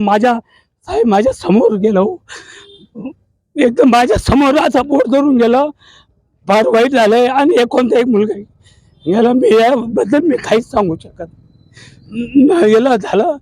माझ्या साहेब माझ्यासमोर गेलो. एकदम माझ्यासमोर असा बोट धरून गेलं. फार वाईट झालंय आणि एकोणता एक मुलगा याला मी याबद्दल मी काहीच सांगू शकत न- गेलं झालं.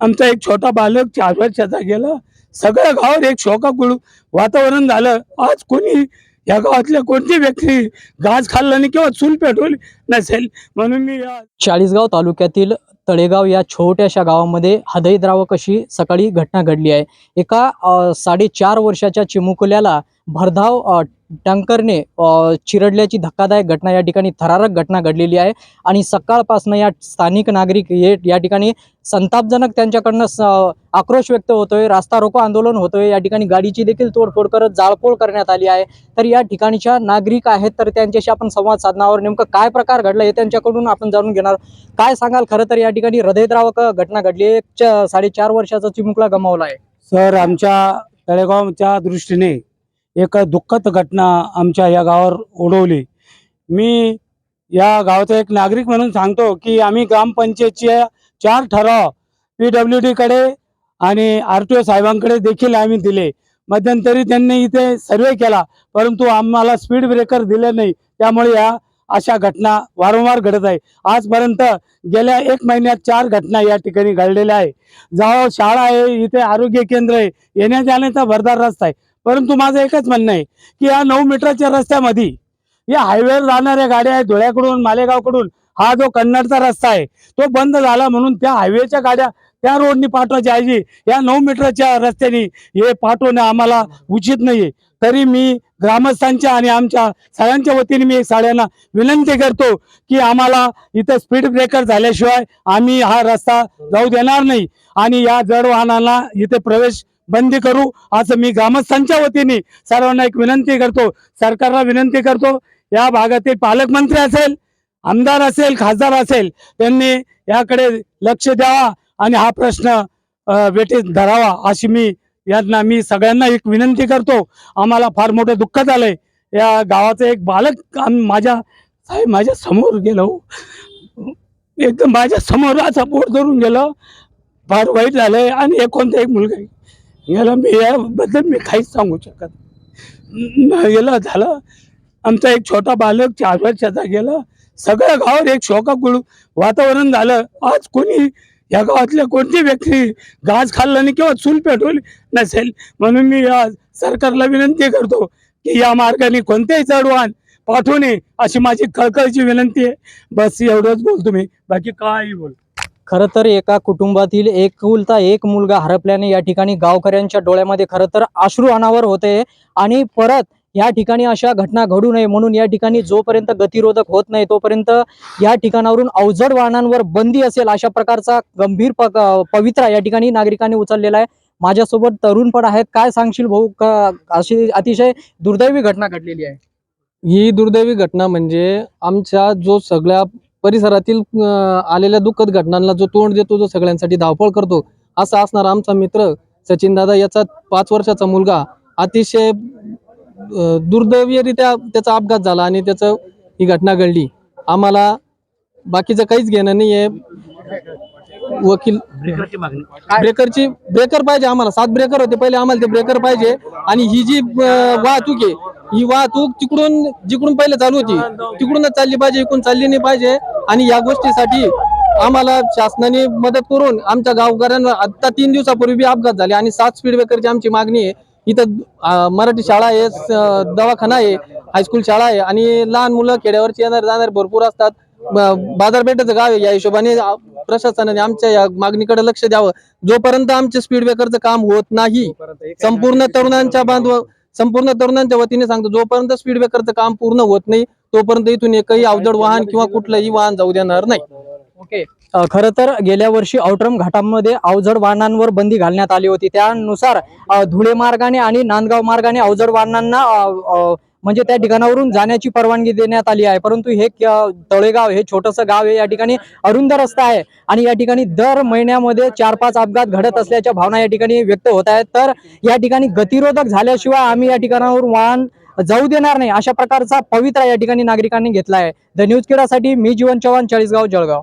आमचा एक छोटा बालक चार वर्षाचा गेला. सगळ्या गावात एक शोकाकुळ वातावरण झालं. आज कोणी या गावातल्या कोणती व्यक्ती घास खाल्ला नाही किंवा चूल पेटवली नसेल? म्हणून मी या चाळीसगाव तालुक्यातील तळेगाव या छोट्याशा गावामध्ये हृदयद्रावक अशी सकाळी घटना घडली आहे. एका साडेचार वर्षाच्या चिमुकल्याला भरधाव टँकरने चिरडल्याची धक्कादायक घटना या ठिकाणी थरारक घटना घडलेली आहे. आणि सकाळपासून या स्थानिक नागरिक हे या ठिकाणी संतापजनक त्यांच्याकडनं आक्रोश व्यक्त होतोय रास्ता रोको आंदोलन होतोय. या ठिकाणी गाडीची देखील तोडफोड करत जाळपोळ करण्यात आली आहे. तर या ठिकाणच्या नागरिक आहेत तर त्यांच्याशी आपण संवाद साधण्यावर नेमकं काय प्रकार घडला हे त्यांच्याकडून आपण जाणून घेणार. काय सांगाल? खरं तर या ठिकाणी हृदयद्रावक घटना घडली आहे. एक च- साडेचार वर्षाचा चिमुकला गमावला आहे. सर आमच्या तळेगावच्या दृष्टीने एक दुःखद घटना आमच्या या गावावर ओढवली मी या गावाचा एक नागरिक म्हणून सांगतो की आम्ही ग्रामपंचायतचे चार ठराव पी डब्ल्यू डीकडे आणि आर टी ओ साहेबांकडे देखील आम्ही दिले. मध्यंतरी त्यांनी इथे सर्वे केला परंतु आम्हाला स्पीड ब्रेकर दिले नाही. त्यामुळे या अशा घटना वारंवार घडत आहे. आजपर्यंत गेल्या एक महिन्यात चार घटना या ठिकाणी घडलेल्या आहे जाओ शाळा आहे इथे आरोग्य केंद्र आहे येण्या जाण्याचा भरदार रस्ता आहे. परंतु माझं एकच म्हणणं आहे की या नऊ मीटरच्या रस्त्यामध्ये या हायवेवर जाणाऱ्या गाड्या आहेत धुळ्याकडून मालेगावकडून हा जो कन्नडचा रस्ता आहे तो बंद झाला म्हणून त्या हायवेच्या गाड्या त्या रोडनी पाठवायच्या ऐवजी या नऊ मीटरच्या रस्त्याने हे पाठवणं आम्हाला उचित नाही तरी मी ग्रामस्थांच्या आणि आमच्या सगळ्यांच्या वतीने मी साड्यांना विनंती करतो की आम्हाला इथं स्पीड ब्रेकर झाल्याशिवाय आम्ही हा रस्ता जाऊ देणार नाही. आणि या जड वाहनांना इथे प्रवेश बंदी करू असं मी ग्रामस्थांच्या वतीने सर्वांना एक विनंती करतो. सरकारला विनंती करतो. या भागातील पालकमंत्री असेल आमदार असेल खासदार असेल त्यांनी याकडे लक्ष द्यावा आणि हा प्रश्न अ, धरावा अशी मी यांना मी सगळ्यांना एक विनंती करतो. आम्हाला फार मोठं दुःख झालंय. या गावाचं एक बालक माझ्या साहेब माझ्यासमोर गेलो हो. एकदम माझ्यासमोर असा बोट धरून गेलं. फार वाईट झालंय आणि एकोणता एक मुलगा याला मी याबद्दल मी काहीच सांगू शकत न- गेलं झालं. आमचा एक छोटा बालक चार वर्षाचा गेला. सगळ्या गावात एक शोकाकुळ वातावरण झालं. आज कोणी या गावातल्या कोणती व्यक्ती घास खाल्ल्याने किंवा चूल पेटवली नसेल म्हणून मी आज सरकारला विनंती करतो की या मार्गाने कोणतेही चढवान पाठवू नये अशी माझी कळकळची विनंती आहे. बस एवढंच बोलतो मी बाकी काही बोल. खरं तर एका कुटुंबातील एकुलता एक मुलगा हरपल्याने या ठिकाणी गावकऱ्यांच्या डोळ्यामध्ये खरं तर अश्रू अनावर होते आणि परत या ठिकाणी अशा घटना घडू नये म्हणून या ठिकाणी जोपर्यंत गतिरोधक होत नाही तोपर्यंत या ठिकाणावरून अवजड वाहनांवर बंदी असेल अशा प्रकारचा गंभीर प- पवित्रा या ठिकाणी नागरिकांनी उचललेला आहे. माझ्यासोबत तरुण पण आहेत. काय सांगशील भाऊ? का अशी अतिशय दुर्दैवी घटना घडलेली आहे. ही दुर्दैवी घटना म्हणजे आमच्या जो सगळ्या परिसरातील आलेल्या दुःखद घटनांना जो तोंड देतो जो सगळ्यांसाठी धावपळ करतो असा असणारा आमचा मित्र सचिन दादा याचा पाच वर्षाचा मुलगा अतिशय दुर्दैवीरित्या त्याचा अपघात झाला आणि त्याचं ही घटना घडली. आम्हाला बाकीचं काहीच घेणं नाही आहे वकील ब्रेकरची ब्रेकर पाहिजे आम्हाला. सात ब्रेकर होते. पहिले आम्हाला ते ब्रेकर पाहिजे. आणि ही जी वाहतूक आहे ही वाहतूक तिकडून जिकडून पहिले चालू होती तिकडूनच चालली पाहिजे इकडून चालली नाही पाहिजे. आणि या गोष्टीसाठी आम्हाला शासनाने मदत करून आमच्या गावकऱ्यांना आता तीन दिवसापूर्वी अपघात झाले. आणि सात स्पीड ब्रेकरची आमची मागणी आहे. इथं मराठी शाळा आहे दवाखाना आहे हायस्कूल शाळा आहे आणि लहान मुलं खेड्यावरची येणार जाणार भरपूर असतात. बाजारपेठेचं गाव आहे या हिशोबाने प्रशासनाने आमच्या या मागणीकडे लक्ष द्यावं. जोपर्यंत आमचे स्पीड ब्रेकरचं काम होत नाही संपूर्ण तरुणांच्या बांधव संपूर्ण तरुणांच्या वतीने सांगतो जोपर्यंत स्पीड ब्रेकरचं काम पूर्ण होत नाही तोपर्यंत इथून एकही अवजड वाहन किंवा कुठलंही वाहन जाऊ देणार नाही. ओके खर तर गेल्या वर्षी औटरम घाटामध्ये अवजड वाहनांवर बंदी घालण्यात आली होती. त्यानुसार धुळे मार्गाने आणि नांदगाव मार्गाने अवजड वाहनांना म्हणजे त्या ठिकाणावरून जाण्याची परवानगी देण्यात आली आहे. परंतु हे तळेगाव हे छोटंसं गाव आहे. या ठिकाणी अरुंद रस्ता आहे आणि या ठिकाणी दर महिन्यामध्ये चार पाच अपघात घडत असल्याच्या भावना या ठिकाणी व्यक्त होत आहेत. तर या ठिकाणी गतिरोधक झाल्याशिवाय आम्ही या ठिकाणावरून वाहन जाऊ देणार नाही. अशा प्रकारचा पवित्रा या ठिकाणी नागरिकांनी घेतला आहे. द न्यूज केडासाठी मी जीवन चव्हाण चाळीसगाव जळगाव.